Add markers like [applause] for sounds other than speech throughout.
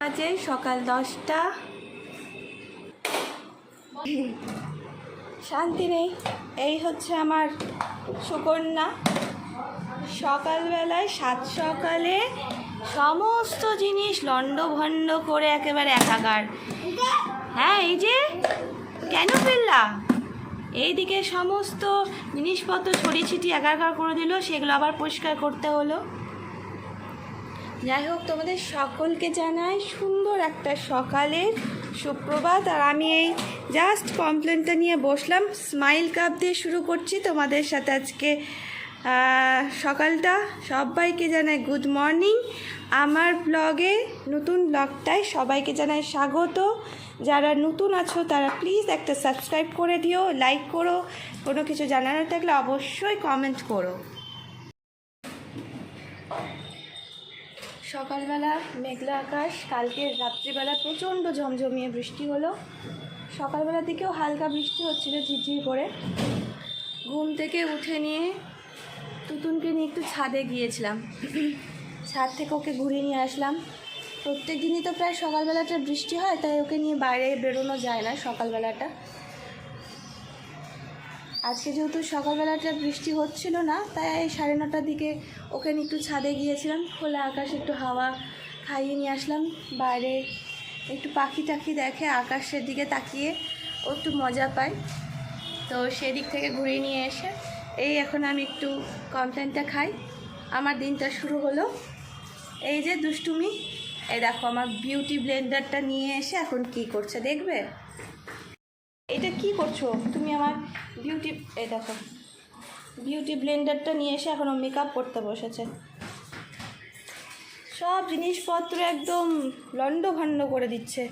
বাজে সকাল দশটা। শান্তি নেই। এই হচ্ছে আমার সুকন্যা। সকালবেলায় সাত সকালে সমস্ত জিনিস লণ্ডভণ্ড করে একেবারে একাকার। হ্যাঁ এই যে কেন ফেললা? এইদিকে সমস্ত জিনিসপত্র ছড়িয়ে ছিটিয়ে একাকার করে দিল, সেগুলো আবার পরিষ্কার করতে হলো। যাই হোক, তোমাদের সকলকে জানাই সুন্দর একটা সকালের সুপ্রভাত। আর আমি এই জাস্ট কমপ্লেনটা নিয়ে বসলাম। স্মাইল কাপ দিয়ে শুরু করছি তোমাদের সাথে আজকে। সকালটা সবাইকে জানাই গুড মর্নিং আমার ব্লগে নতুন ব্লগটায় সবাইকে জানাই স্বাগত। যারা নতুন আছো, তারা প্লিজ একটা সাবস্ক্রাইব করে দিও লাইক করো। কোনো কিছু জানানোর থাকলে অবশ্যই কমেন্ট করো। সকালবেলা মেঘলা আকাশ, কালকে রাত্রিবেলা প্রচণ্ড ঝমঝমিয়ে বৃষ্টি হলো। সকালবেলা দিকেও হালকা বৃষ্টি হচ্ছিল ঝিরঝির করে। ঘুম থেকে উঠে নিয়ে তুতুনকে নিয়ে একটু ছাদে গিয়েছিলাম। ছাদ থেকে ওকে ঘুরিয়ে নিয়ে আসলাম। প্রত্যেক দিনই তো প্রায় সকালবেলাটা বৃষ্টি হয়, তাই ওকে নিয়ে বাইরে বেরোনো যায় না সকালবেলাটা। আজকে যেহেতু সকালবেলাটা বৃষ্টি হচ্ছিল না, তাই সাড়ে নটার দিকে ওকে একটু ছাদে গিয়েছিলাম। খোলা আকাশে, একটু হাওয়া খাইয়ে নিয়ে আসলাম। বাইরে একটু পাখি টাখি দেখে আকাশের দিকে তাকিয়ে ও একটু মজা পায়। তো সেদিক থেকে ঘুরিয়ে নিয়ে এসে এই এখন আমি একটু কমপ্লেনটা খাই। আমার দিনটা শুরু হলো। এই যে দুষ্টুমি, এই দেখো আমার বিউটি ব্লেন্ডারটা নিয়ে এসে এখন কি করছে, দেখবে? এটা কি করছ? তুমি আমার বিউটি এই দেখো বিউটি ব্লেন্ডারটা নিয়ে এসে এখনও মেকআপ করতে বসেছে। সব জিনিসপত্র একদম লণ্ডভণ্ড করে দিচ্ছে।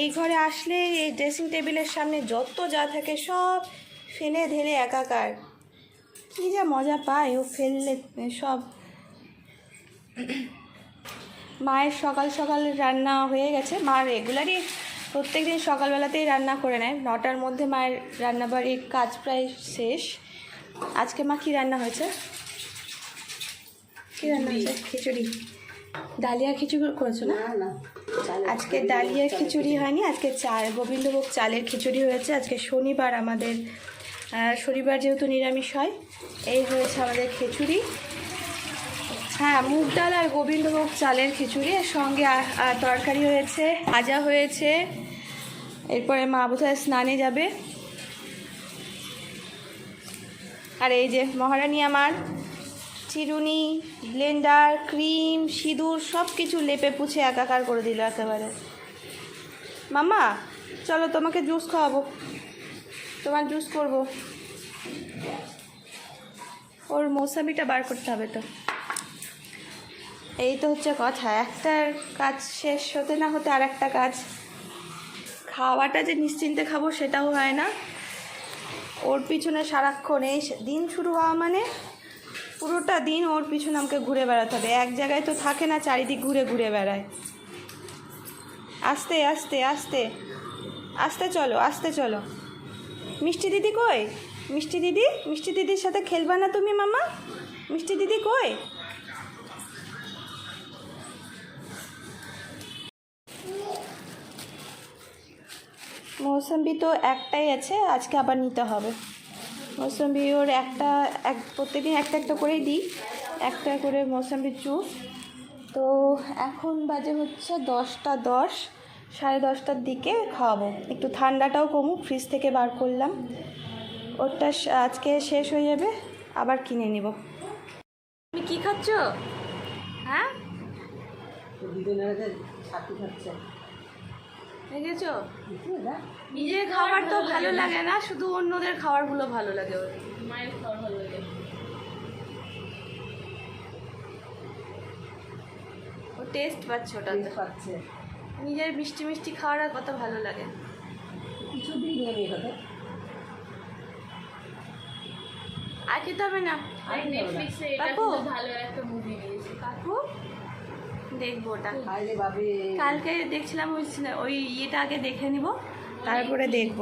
এই ঘরে আসলে এই ড্রেসিং টেবিলের সামনে যত যা থাকে সব ফেলে ঢেলে একাকার। কী যা মজা পায় ও ফেললে সব। মায়ের সকাল সকাল রান্না হয়ে গেছে। মা রেগুলারই প্রত্যেক দিন সকালবেলাতেই রান্না করে নেয়। নটার মধ্যে মায়ের রান্নাবাড়ির কাজ প্রায় শেষ। আজকে মা কী রান্না হয়েছে? কী রান্না হয়েছে? খিচুড়ি। ডালিয়া খিচুড়ি করেছ না? আজকে ডালিয়া খিচুড়ি হয়নি আজকে চাল গোবিন্দভোগ চালের খিচুড়ি হয়েছে। আজকে শনিবার আমাদের শনিবার যেহেতু নিরামিষ হয় এই হয়েছে আমাদের খিচুড়ি। হ্যাঁ মুগ ডাল আর গোবিন্দভোগ চালের খিচুড়ি, এর সঙ্গে তরকারি হয়েছে, ভাজা হয়েছে। এরপরে মা বোধহয় স্নানে যাবে। আর এই যে মহারানী আমার চিরুনি, ব্লেন্ডার, ক্রিম, সিঁদুর সব কিছু লেপে পুছে একাকার করে দিল একেবারে। মামা চলো তোমাকে জুস খাওয়াবো। তোমার জুস করব। ওর মৌসামিটা বার করতে হবে তো। এই তো হচ্ছে কথা, একটার কাজ শেষ হতে না হতে আর একটা কাজ। খাওয়াটা যে নিশ্চিন্তে খাব সেটাও হয় না। ওর পিছনে সারাক্ষণ এই দিন শুরু হওয়া মানে পুরোটা দিন ওর পিছনে আমাকে ঘুরে বেড়াতে হবে। এক জায়গায় তো থাকে না, চারিদিক ঘুরে ঘুরে বেড়ায়। আস্তে আস্তে আস্তে আস্তে চলো আস্তে চলো। মিষ্টি দিদি কই? মিষ্টি দিদি? মিষ্টি দিদির সাথে খেলবা না তুমি মামা? মিষ্টি দিদি কই? মৌসম্বি তো একটাই আছে, আজকে আবার নিতে হবে। মৌসম্বি ওর একটা, এক, প্রত্যেকদিন একটা একটা করেই দিই, একটা করে মৌসম্বির জুস। তো এখন বাজে হচ্ছে দশটা দশ, সাড়ে দশটার দিকে খাওয়াবো। একটু ঠান্ডাটাও কমুক, ফ্রিজ থেকে বার করলাম। ওরটা আজকে শেষ হয়ে যাবে, আবার কিনে নিব। তুমি কি খাচ্ছ? হ্যাঁ? দেখেছ? নিজের খাবার তো ভালো লাগে না শুধু অন্যদের খাবারগুলো ভালো লাগে ওর। মায়ের খাবার ভালো লাগে। ও টেস্ট পাচ্ছে ওটাতে। পাচ্ছে। নিজের মিষ্টি মিষ্টি খাওয়ার আর কত ভালো লাগে। নিয়ে হবে আর খেতে হবে না। আর নেটফ্লিক্সে এটা কাকু? ভালো একটা মুভি দিয়েছে কাকু? দেখব ওটা। কালকে দেখছিলাম ওই ওই ইয়েটা আগে দেখে নিব তারপরে দেখব।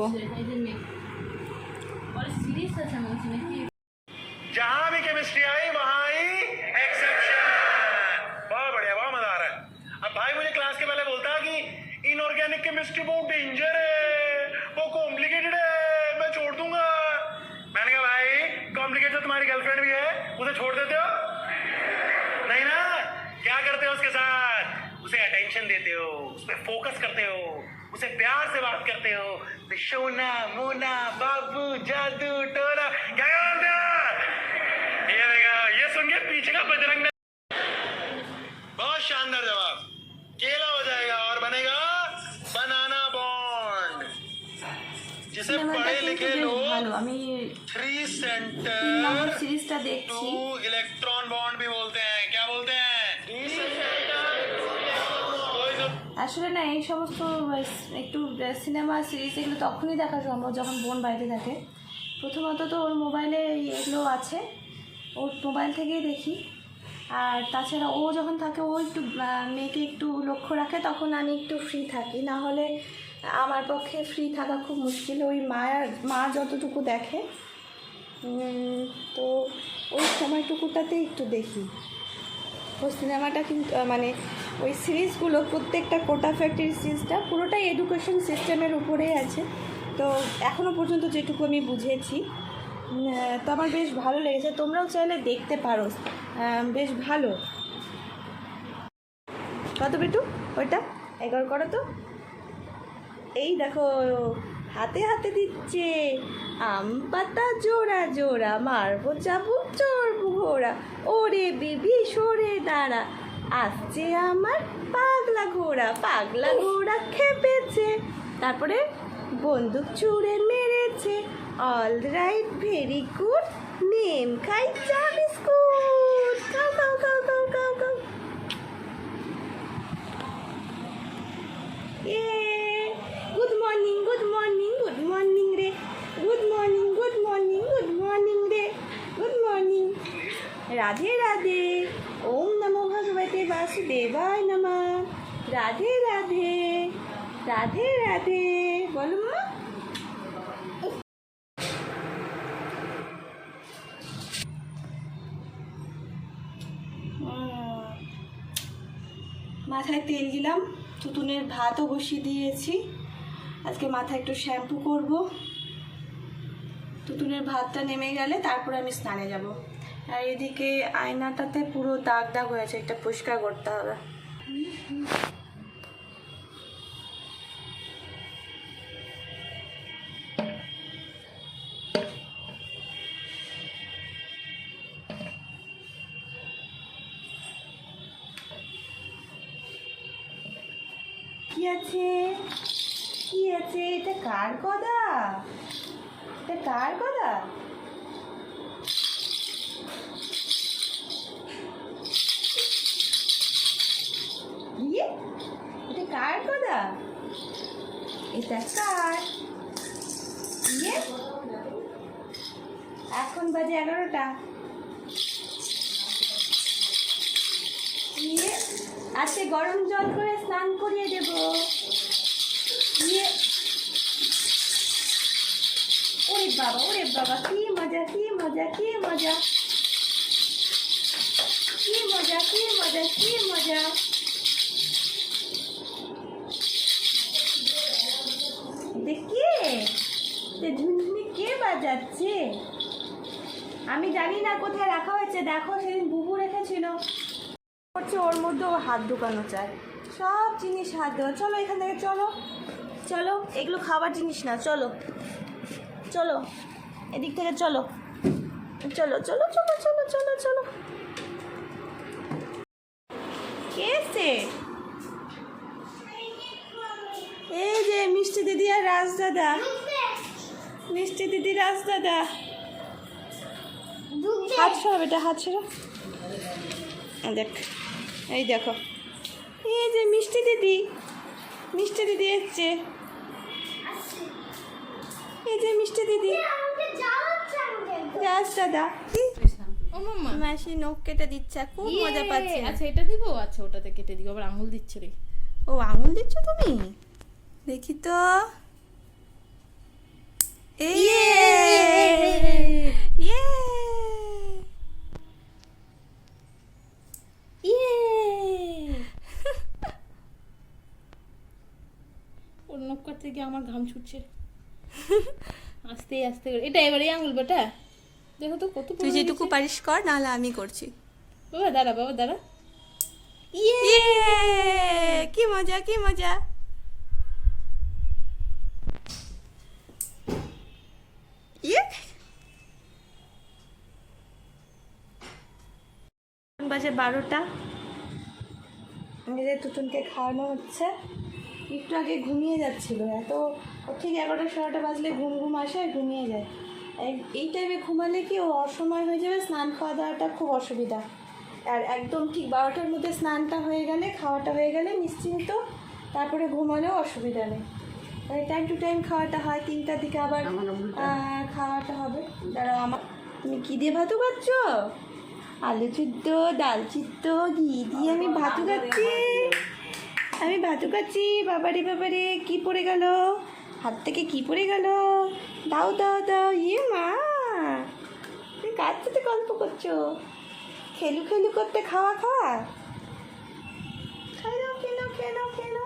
अटेंशन देते हो उस पर फोकस करते हो उसे प्यार से बात करते हो तो सोना मोना बाबू जादू टोरा क्या बोलते हो? ये देखा सुन के पीछे का बजरंग बहुत शानदार जवाब। केला हो जाएगा और बनेगा बनाना बॉन्ड जिसे पढ़े लिखे लोग three centre two electron bond भी बोलते हैं। আসলে না, এই সমস্ত একটু সিনেমা সিরিজ এগুলো তখনই দেখা সম্ভব যখন বোন বাইরে থাকে। প্রথমত তো ওর মোবাইলে এগুলো আছে, ওর মোবাইল থেকেই দেখি। আর তাছাড়া ও যখন থাকে, ও একটু মেয়েকে একটু লক্ষ্য রাখে, তখন আমি একটু ফ্রি থাকি। না হলে আমার পক্ষে ফ্রি থাকা খুব মুশকিল। ওই মায়ের, মা যতটুকু দেখে তো ওই সময়টুকুটাতে একটু দেখি। ওই সিনেমাটা কিন্তু মানে ওই সিরিজগুলো, প্রত্যেকটা কোটা ফ্যাক্টরি সিরিজটা পুরোটাই এডুকেশন সিস্টেমের উপরেই আছে। তো এখনও পর্যন্ত যেটুকু আমি বুঝেছি তো আমার বেশ ভালো লেগেছে। তোমরাও চাইলে দেখতে পারো। বেশ ভালো। কত বেটু ওইটা? এগারো করো তো। এই দেখো হাতে হাতে দিচ্ছে। আম পাতা জোড়া জোড়া মারবো চাবুক চড়বো ঘোড়া ওরে বিবি সরে দাঁড়া। আসছে আমার পাগলা ঘোড়া পাগলা ঘোড়া খেপেছে। তারপরে বন্দুক ছুঁড়ে মেরেছে। All right very good name খাই চা বিস্কুট। খাও খাও খাও খাও খাও খাও। এ morning good morning good morning রে good morning good morning good morning রে গুড মর্নিং রাধে রাধে ওম নমো ভগবতে বাসুদেবায় নমঃ রাধে রাধে রাধে রাধে বলো মা মাথায় তেল দিলাম। তুতুনের ভাতও বসিয়ে দিয়েছি। আজকে মাথায় একটু শ্যাম্পু করব। তুতুনের ভাতটা নেমে গেলে তারপরে আমি স্নানে যাব। আর এদিকে আয়নাটাতে পুরো দাগ দাগ হয়েছে, এটা পরিষ্কার করতে হবে। কার গদা এটা কার ইয়ে এটা কার গদা এটা কার? ইয়ে? এখন বাজে এগারোটা। ইয়ে আজকে গরম জল করে স্নান করিয়ে দেব। ইয়ে ওরে বাবা ওরে বাবা, কি মজা কি মজা কি মজা। কি মজা কি মজা কি মজা। দেখি ঝুনঝুনি কে বাজাচ্ছে? আমি জানি না কোথায় রাখা হয়েছে, দেখো সেদিন বুবু রেখেছিল। করছে ওর মধ্যেও হাত ঢুকানো চায় সব জিনিস হাত দেওয়া। চলো এখান থেকে, চলো। চলো, এগুলো খাবার জিনিস না, চলো। চলো, এদিক থেকে চলো। চলো চলো চলো চলো চলো চলো। কে এই যে মিষ্টি দিদি আর রাজ দাদা। মিষ্টি দিদি, রাজ দাদা। হাত সরো বেটা, হাত সরো। দেখ, এই দেখো। এই যে মিষ্টি দিদি মিষ্টি দিদি এসছে। এই যে মিষ্টি দিদি। রাজ দাদা ও মাম্মা। মাসি নখ কেটে দিচ্ছে খুব মজা পাচ্ছে। ইয়ে, আচ্ছা এটা দিব? আচ্ছা ওটাতে কেটে দিব আবার আঙুল দিচ্ছে রে। ও আঙুল দিচ্ছ তুমি? দেখি তো। এই ইয়ে! ইয়ে! [laughs] গিয়ে আমার ঘাম ছুটছে। [laughs] আস্তে আস্তে করে। এটা এবারে আঙুল বেটা। দেখো তো কত তুই যেটুকু পারিস কর নাহলে আমি করছি। বাবা দাঁড়া বাবা দাঁড়া। ইয়ে! কি মজা কি মজা। ইয়ে! বাজে বারোটা। নিজেদের তুতুনকে খাওয়ানো হচ্ছে। একটু আগে ঘুমিয়ে যাচ্ছিল। এত ঠিক এগারোটা সাড়েটা বাজলে ঘুম ঘুম আসে আর ঘুমিয়ে যায়। এই- টাইমে ঘুমালে কি ও অসময় হয়ে যাবে? স্নান খাওয়া দাওয়াটা খুব অসুবিধা। আর একদম ঠিক বারোটার মধ্যে স্নানটা হয়ে গেলে খাওয়াটা হয়ে গেলে নিশ্চিন্ত তারপরে ঘুমালেও অসুবিধা নেই। টাইম টু টাইম খাওয়াটা হয় তিনটার দিকে আবার খাওয়াটা হবে। দাঁড়াও আমার তুমি কী দিয়ে ভাতু খাচ্ছ আলু সিদ্ধ ডাল সিদ্ধ ঘি দিয়ে আমি ভাতু খাচ্ছি আমি ভাতু খাচ্ছি বাবারে বাবারে কি পড়ে গেল? হাত থেকে কি পড়ে গেল? দাও দাও দাও ইয়ে মা। তুমি কার সাথে গল্প করছ। খেলু খেলু করতে খাওয়া খাওয়া। খেলো খেলো খেলো খেলো।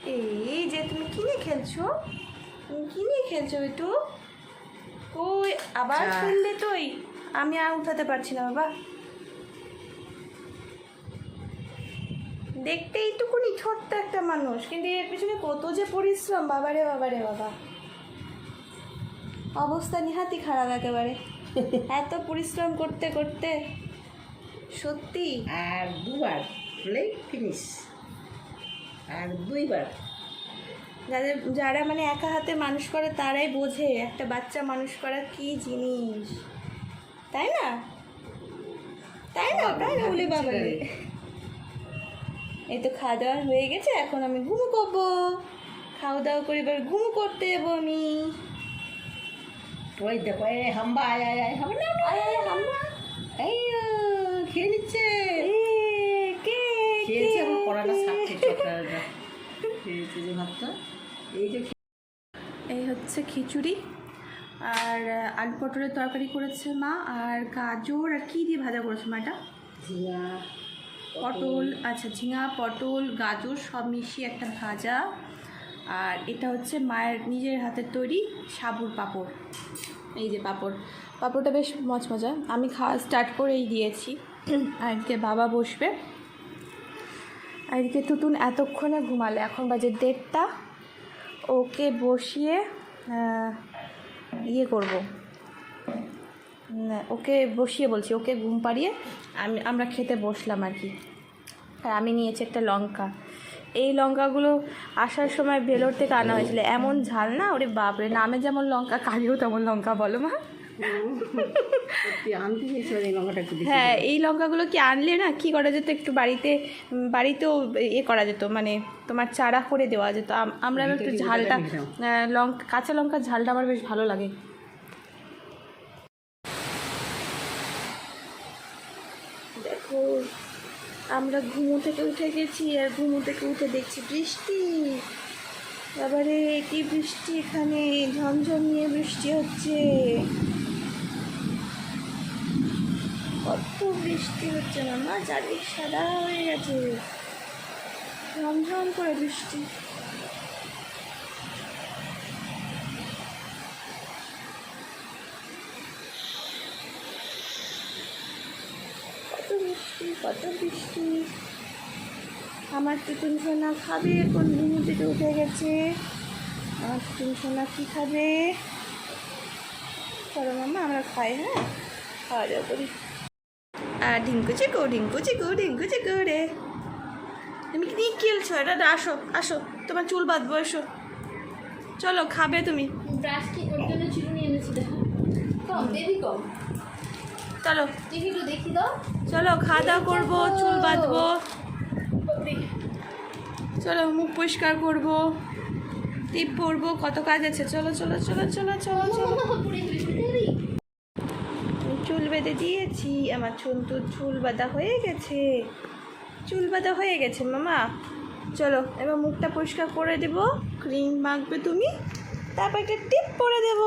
এই যে তুমি কি নিয়ে খেলছো? তুমি কি নিয়ে খেলছো একটু কই আবার। খেললে তুই? আমি আর উঠাতে পারছি না বাবা। দেখতে এইটুকুনি ছোট্ট একটা মানুষ কিন্তু এর পিছনে কত যে পরিশ্রম বাবারে বাবারে বাবা। অবস্থা নিহাতি খারাপ একেবারে। [laughs] এত পরিশ্রম করতে করতে সত্যি। আর দুবার হলেই ফিনিশ আর দুইবার। যাদের যারা মানে একা হাতে মানুষ করে তারাই বোঝে একটা বাচ্চা মানুষ করা কি জিনিস। তাই না? তাই না? তাই না বলে বাবা। এই তো খাওয়া দাওয়া হয়ে গেছে এখন আমি ঘুমো করব। খাওয়া দাওয়া করে এবার ঘুমো করতে যাব আমি। ওই দেখো এই হাম্বা আয় আয় আয় হবে না আয় আয় হাম্বা। এই খেয়ে নিচ্ছে। এ, কে খেয়েছে আমার পড়াটা চটকাটা খেয়েছে যে ভাতটা। এই যে এই হচ্ছে খিচুড়ি আর আলু পটলের তরকারি করেছে মা আর গাজর আর কি দিয়ে ভাজা করেছে মা এটা? ঝিঙা। পটল আচ্ছা ঝিঙা, পটল, গাজর সব মিশিয়ে একটা ভাজা। আর এটা হচ্ছে মায়ের নিজের হাতের তৈরি সাবুর পাঁপড়। এই যে পাঁপড়। পাঁপড়টা বেশ মজমজা আমি খাওয়া স্টার্ট করেই দিয়েছি। আর এদিকে বাবা বসবে। আর এদিকে তুতুন এতক্ষণে ঘুমালে। এখন বাজে দেড়টা। ওকে বসিয়ে ইয়ে করব। ওকে বসিয়ে বলছি ওকে ঘুম পাড়িয়ে আমি আমরা খেতে বসলাম আর কি। আর আমি নিয়েছি একটা লঙ্কা। এই লঙ্কাগুলো আসার সময় ভেলোর থেকে আনা হয়েছিল। এমন ঝাল না ওরে বাপরে নামে যেমন লঙ্কা কাজেও তেমন লঙ্কা বলো মা। হ্যাঁ এই লঙ্কাগুলো কি আনলে না কি করা যেত একটু বাড়িতে বাড়িতেও এ করা যেত মানে তোমার চারা করে দেওয়া যেত। আমরা একটু ঝালটা লঙ্কা কাঁচা লঙ্কার ঝালটা আমার বেশ ভালো লাগে দেখো আমরা ঘুমো থেকে উঠে গেছি আর ঘুমো থেকে উঠে দেখছি বৃষ্টি। এবারে কি বৃষ্টি এখানে? ঝমঝমিয়ে বৃষ্টি হচ্ছে। কত বৃষ্টি হচ্ছে না মা চারিদিক সাদা হয়ে গেছে। ঝমঝম করে বৃষ্টি কত বৃষ্টি কত বৃষ্টি। আমার টুটুন সোনা খাবে, কোন ঘুমু থেকে উঠে গেছে? আমার টুটুন সোনা কী খাবে? চলো মামা আমরা খাই হ্যাঁ? খাওয়া দাওয়া করি। আর ঢিঙ্কু চিকু ঢিঙ্কু চিকু ঢিঙ্কু চিকু রে। তুমি কি নিয়ে খেলছো? এটা আসো আসো। তোমার চুল বাঁধবো, এসো। চলো, খাবে তুমি। ব্রাশ কি জন্য চিরুনি এনেছি দেখো কম বেবি কম। চলো। দেখি চলো খাওয়া দাওয়া করব, চুল বাঁধবো। চলো, মুখ পরিষ্কার করব। টিপ পরবো, কত কাজ আছে। চলো চলো চলো চলো চলো চলো। চুল বেঁধে দিয়েছি, আমার চুল তো চুল বাঁধা হয়ে গেছে। চুল বাঁধা হয়ে গেছে, মামা। চলো, এবার মুখটা পরিষ্কার করে দেব। ক্রিম মাখবে তুমি, তারপর একটা টিপ পরে দেব।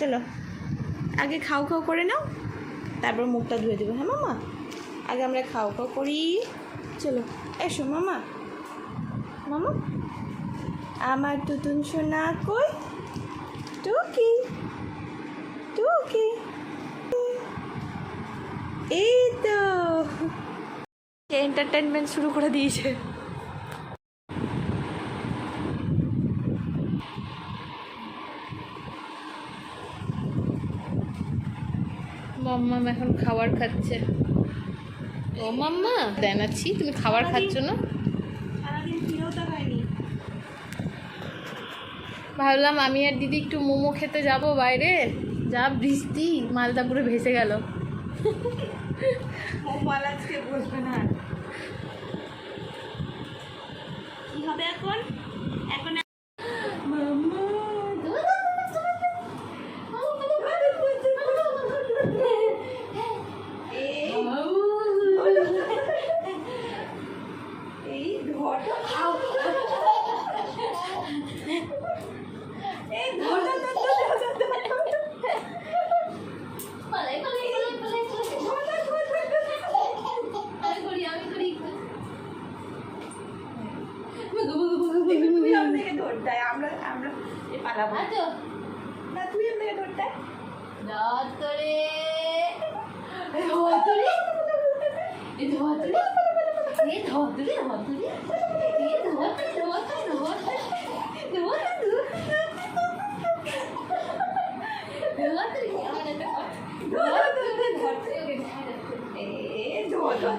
চলো। আগে খাও খাও করে নাও, তারপর মুখটা ধুয়ে দেবো। হ্যাঁ মামা? আগে আমরা খাও খাও করি। চলো, এসো মামা। মামা? আমার টুতুন সোনা কই? টুকি টুকি। এই তো। এন্টারটেনমেন্ট শুরু করে দিয়েছে। মাম্মা এখন খাবার খাচ্ছে। ও মাম্মা দেনাচ্ছি তুমি খাবার খাচ্ছ না? ভাবলাম আমি আর দিদি একটু মোমো খেতে যাব বাইরে। যা বৃষ্টি মালদা পুরো ভেসে গেল। বসবে না। কি হবে এখন এই ঘরটা এই ঘরটা তুই আমাদেরকে ধর দেয় আমরা আমরা এ পালাবো না তুই আমাদেরকে ধর দেয় এই ধর ধর ধর ধর। এই ধর ধর ধর ধর ধর। এই ধর ধর। এই ধর ধর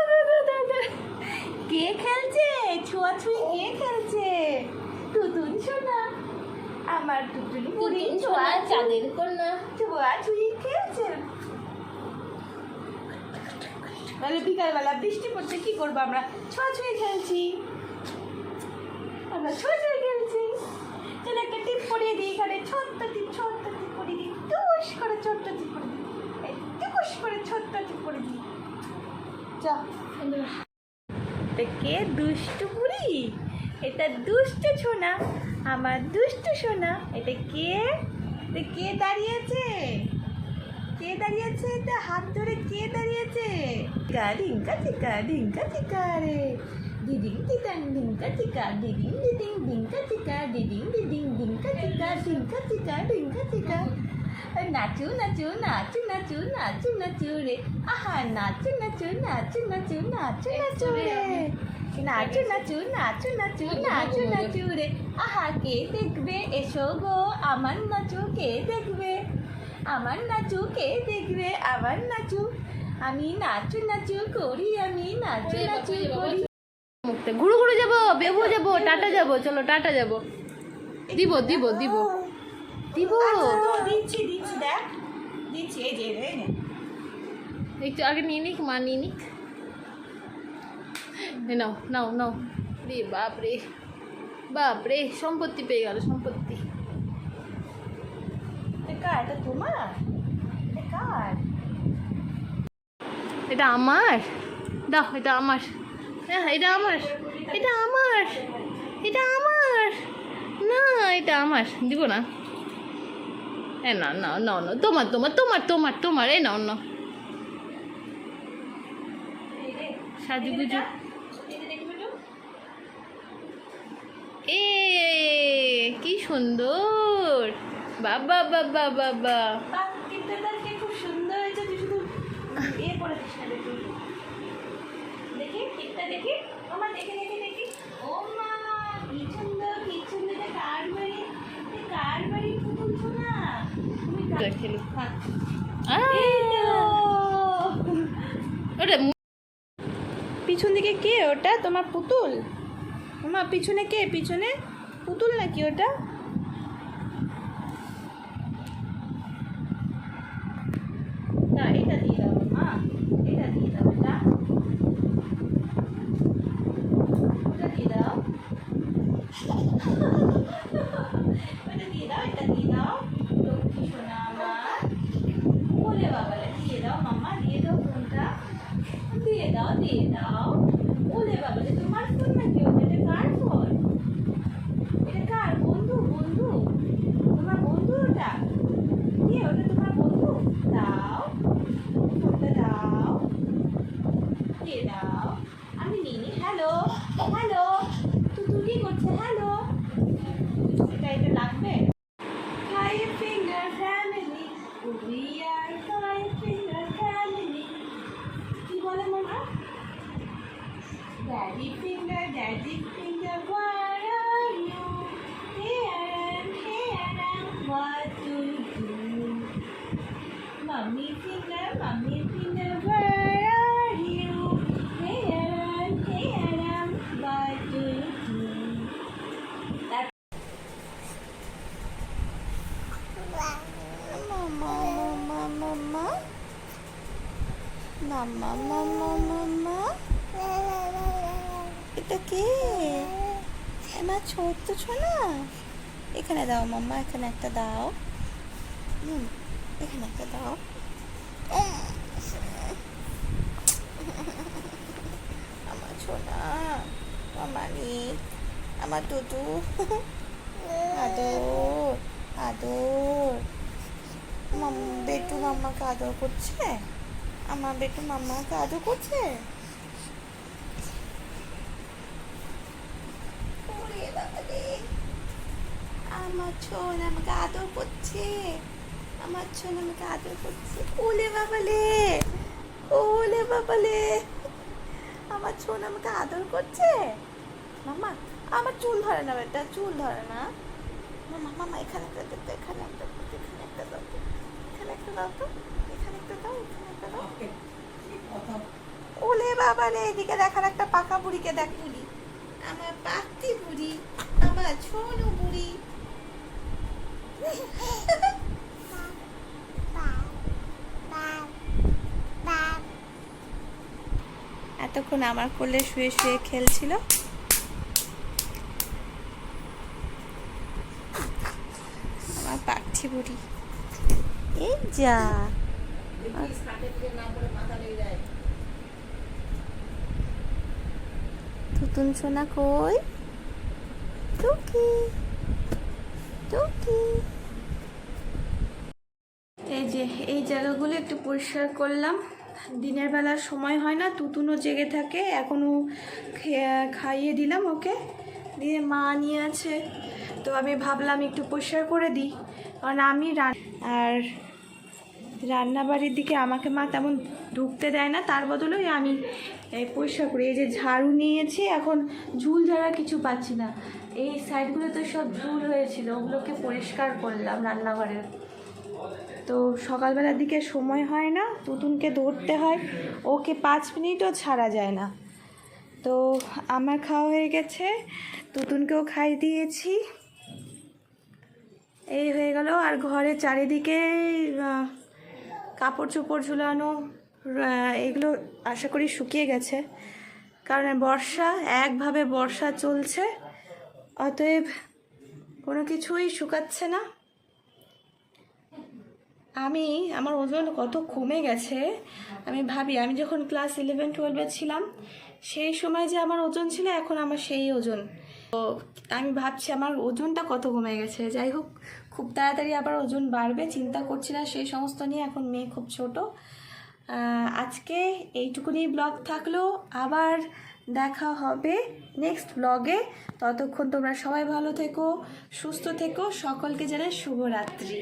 ধর ধর ধর ধর। কে খেলছে ছোঁয়াছুঁই কে খেলছে টুতুন সোনা আমার টুতুন পুরি ছোঁয়া চাঁদের কন্যা ছোঁয়াছুঁই খেলছে তাহলে বিকালবেলা বৃষ্টি পড়ছে কি করব আমরা ছোঁয়াছুঁই খেলছি আমরা ছোঁয়াছুঁই খেলছি চলো একটা টিপ পরিয়ে দিই এখানে ছোট্ট টিপ ছোট্ট টিপ পরিয়ে দিই টুস করে ছোট্ট টিপ পরিয়ে দিই এই টুকুস করে ছোট্ট টিপ পরিয়ে দিই চা এটা কে দুষ্টু বুড়ি? এটা দুষ্টু সোনা। আমার দুষ্টু সোনা। এটা কে? কে দাঁড়িয়েছে? কে দাঁড়িয়েছে? এটা হাত ধরে কে দাঁড়িয়েছে? গা ঢিঙ্কা চিকা ঢিঙ্কা চিকা রে। দিদিং দিদাং ঢিঙ্কা চিকা দিদিং দিদিং ঢিঙ্কা চিকা দিদিং দিদিং ঢিঙ্কা চিকা ঢিঙ্কা চিকা ঢিঙ্কা চিকা নাচু নাচু নাচু নাচু নাচু নাচু রে আহা নাচু নাচু নাচু নাচু নাচু নাচু রে নাচু নাচু নাচু নাচু নাচু নাচু রে আহা কে দেখবে এসো গো আমার নাচু কে দেখবে আমার নাচু কে দেখবে আমার নাচু আমি নাচু নাচু করি আমি নাচু নাচু করি ঘুরু ঘুরু যাব বেবু যাব টাটা যাব চলো টাটা যাব দিব দিব দিব দিব। আচ্ছা, দিচ্ছি দিচ্ছি দেখ। দিচ্ছি এই যে একটু আগে নিয়ে নিক মা নিয়ে নিক। নাও নাও নাও। রে বাপরে বাপরে সম্পত্তি পেয়ে গেল সম্পত্তি। এটা কার এটা তোমার? কার? এটা আমার? দাও এটা আমার। হ্যাঁ এটা আমার। এটা আমার। এটা আমার। না এটা আমার। দিব না। এ না না না না, তোমার তোমার তোমার তোমার তোমার এই নাও এই সাজুগুজু। এ, কি সুন্দর। বাবা বাবা বাবা। না, দেখি। দেখি আমার দেখে দেখে। ওটা পিছন দিকে কে ওটা? তোমার পুতুল? তোমার পিছনে কে? পিছনে পুতুল নাকি ওটা না এটা দিয়ে দাও মা এটা দিয়ে দাও এটা ওটা দিয়ে দাও ওটা দিয়ে দাও এটা দিয়ে দাও লক্ষ্মী সোনা আমার বলে বাবালে দিয়ে দাও মাম্মা দিয়ে দাও ফোনটা দিয়ে দাও দিয়ে দাও বলে বাবালে তোমার ফোন নাকি ওটা এটা কার ফোন এটা কার বন্ধু বন্ধু তোমার বন্ধু ওটা দিয়ে ওটা তোমার বন্ধু দাও মাম্মা মাম্মা মাম্মা এটা কে আমার ছোট্ট ছোনা এখানে দাও মাম্মা এখানে একটা দাও। এখানে একটা দাও। আমার ছোনা আমার আমার টুটু আদর আদর। বেটু মাম্মাকে আদর করছে? আমার বেটু মাম্মাকে আদর করছে? ওরে বাবা। আমার ছোন আমাকে আদর করছে। আমার ছোন আমাকে আদর করছে। ওলে বাবালে ওলে বাবালে আমার ছোন আমাকে আদর করছে? মামা আমার চুল ধরে না বেটা চুল ধরে না। মামা মামা এখানে একটা দাও তো, এখানে একটা দাও এখানে একটা দাও এখানে একটা দাও তো এখানে একটা দাও এখানে একটা দাও। ওলে বাবা রে এদিকে দেখার একটা পাকা বুড়িকে দেখ বুড়ি। আমার পাতি বুড়ি আমার ছোনু বুড়ি। এতক্ষণ আমার কোলে শুয়ে শুয়ে খেলছিল। আমার পাখি বুড়ি। এই যা। তুতুন সোনা কই? টুকি টুকি এই যে, এই জায়গাগুলো একটু পরিষ্কার করলাম। দিনের বেলা সময় হয় না, তুতুনও জেগে থাকে, এখনও খাইয়ে দিলাম ওকে। দিয়ে মা নিয়ে আছে। তো আমি ভাবলাম একটু পরিষ্কার করে দিই, কারণ আমি রান- আর রান্নাবাড়ির দিকে আমাকে মা তেমন ঢুকতে দেয় না, তার বদলেই আমি পরিষ্কার করি। এই যে ঝাড়ু নিয়েছি, এখন ঝুল ঝাড়া কিছু পাচ্ছি না। এই সাইডগুলো তো সব ঝুল হয়েছিল, ওগুলোকে পরিষ্কার করলাম রান্নাঘরের। তো সকালবেলার দিকে সময় হয় না, তুতুনকে ধরতে হয়, ওকে পাঁচ মিনিটও ছাড়া যায় না। তো আমার খাওয়া হয়ে গেছে, তুতুনকেও খাই দিয়েছি। এই হয়ে গেল, আর ঘরের চারিদিকে কাপড় চোপড় ঝুলানো এগুলো আশা করি শুকিয়ে গেছে। কারণ বর্ষা, একভাবে বর্ষা চলছে, অতএব কোনো কিছুই শুকাচ্ছে না। আমি, আমার ওজন কত কমে গেছে? আমি ভাবি, আমি যখন ক্লাস ইলেভেন টুয়েলভে ছিলাম, সেই সময় যে আমার ওজন ছিল, এখন আমার সেই ওজন। তো আমি ভাবছি, আমার ওজনটা কত কমে গেছে? যাই হোক, খুব তাড়াতাড়ি আবার ওজন বাড়বে, চিন্তা করছি না, সেই সমস্ত নিয়ে এখন মেয়ে খুব ছোট। আজকে এইটুকুনি ব্লগ থাকল, আবার দেখা হবে নেক্সট ব্লগে ততক্ষণ তোমরা সবাই ভালো থেকো, সুস্থ থেকো, সকলকে জানাই শুভরাত্রি।